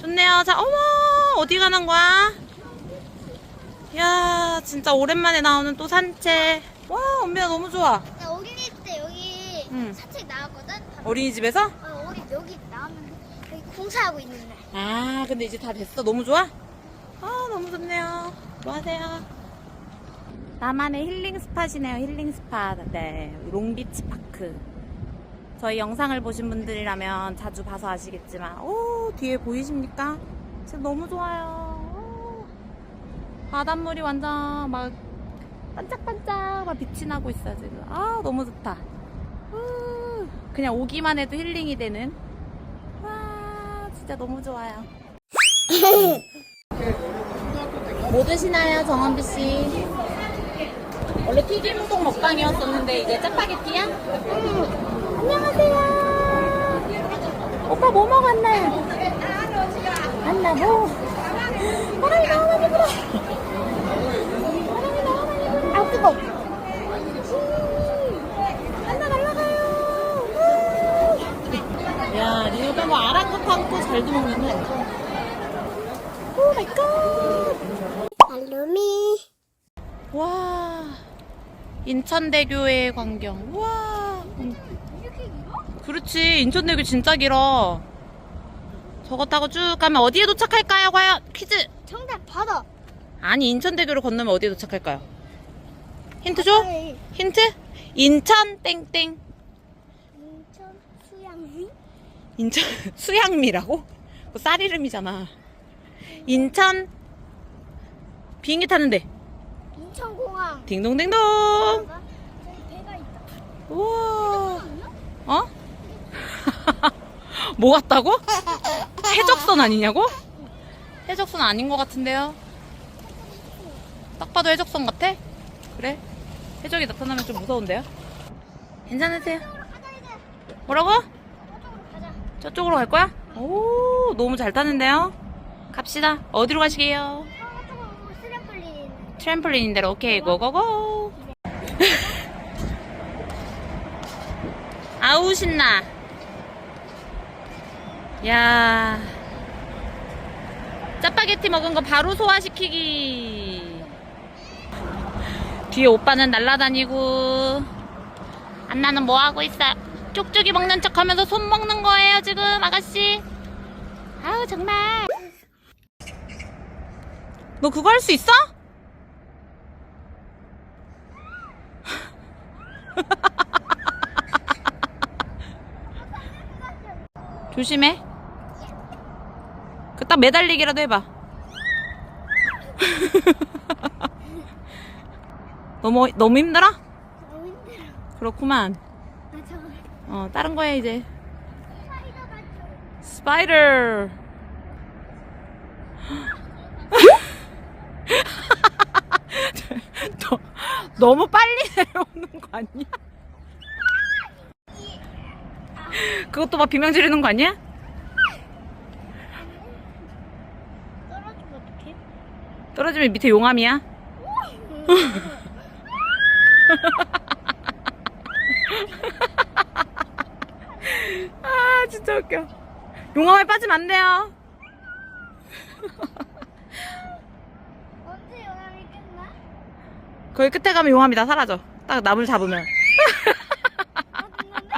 좋네요. 자, 어머, 어디 가는 거야? 야, 진짜 오랜만에 나오는 또 산책. 와, 언니야 너무 좋아. 나 어린이 때 여기 응. 산책 나왔거든. 어린이집에서? 어, 어린 여기 나왔는데 여기 공사하고 있는 날. 아, 근데 이제 다 됐어. 너무 좋아? 아, 너무 좋네요. 뭐 하세요? 나만의 힐링 스팟이네요. 힐링 스팟. 네. 롱비치 파크. 저희 영상을 보신 분들이라면 자주 봐서 아시겠지만, 오, 뒤에 보이십니까? 지금 너무 좋아요. 오. 바닷물이 완전 막 반짝반짝 막 빛이 나고 있어요, 지금. 아, 너무 좋다. 우, 그냥 오기만 해도 힐링이 되는. 와, 진짜 너무 좋아요. 뭐 드시나요, 정원비 씨? 원래 튀김 우동 먹방이었었는데 이제 짜파게티야? 안녕하세요. 오빠 뭐 먹었나요? 안나 뭐? 바람이 너무 많이 불어. 바람이 너무 많이 불어. 아 뜨거. 안나 날라가요. 우. 야, 리오가 뭐 아랑곳하고 잘도 먹는데. 오 마이 갓. 알루미. 와 인천대교의 광경 길어? 그렇지. 인천대교 진짜 길어. 저거 타고 쭉 가면 어디에 도착할까요 과연? 퀴즈. 정답 바다. 아니 인천대교를 건너면 어디에 도착할까요? 힌트 줘? 바다에. 힌트? 인천 땡땡. 인천 수양미. 인천 수양미라고? 그거 쌀 이름이잖아. 인천 비행기 타는데. 인천공항. 딩동댕동. 우와? 어? 뭐 같다고? 해적선 아니냐고? 해적선 아닌 것 같은데요? 딱 봐도 해적선 같아? 그래? 해적이 나타나면 좀 무서운데요? 괜찮으세요? 뭐라고? 저쪽으로 갈 거야? 오, 너무 잘 타는데요? 갑시다. 어디로 가시게요? 트램플린인 대로 오케이 고고고 아우 신나. 야. 짜파게티 먹은 거 바로 소화시키기. 뒤에 오빠는 날라다니고 안나는 뭐 하고 있어요 쪽쪽이 먹는 척 하면서 손 먹는 거예요 지금 아가씨? 아우 정말. 너 그거 할 수 있어? 조심해. 그 딱 매달리기라도 해봐. 너무 너무 힘들어? 너무 힘들어. 그렇구만. 어 다른 거야 이제. 스파이더. 너, 너무 빨리 내려오는 거 아니야? 그것도 막 비명 지르는 거 아니야? 떨어지면 어떡해? 떨어지면 밑에 용암이야? 아 진짜 웃겨. 용암에 빠지면 안 돼요. 언제 영암이 끝나? 거기 끝에 가면 용암이 다 사라져. 딱 나물 잡으면. 어, 끝났네?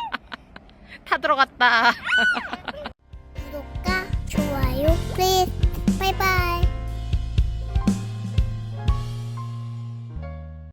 다 들어갔다. 구독과 좋아요 플리즈 바이바이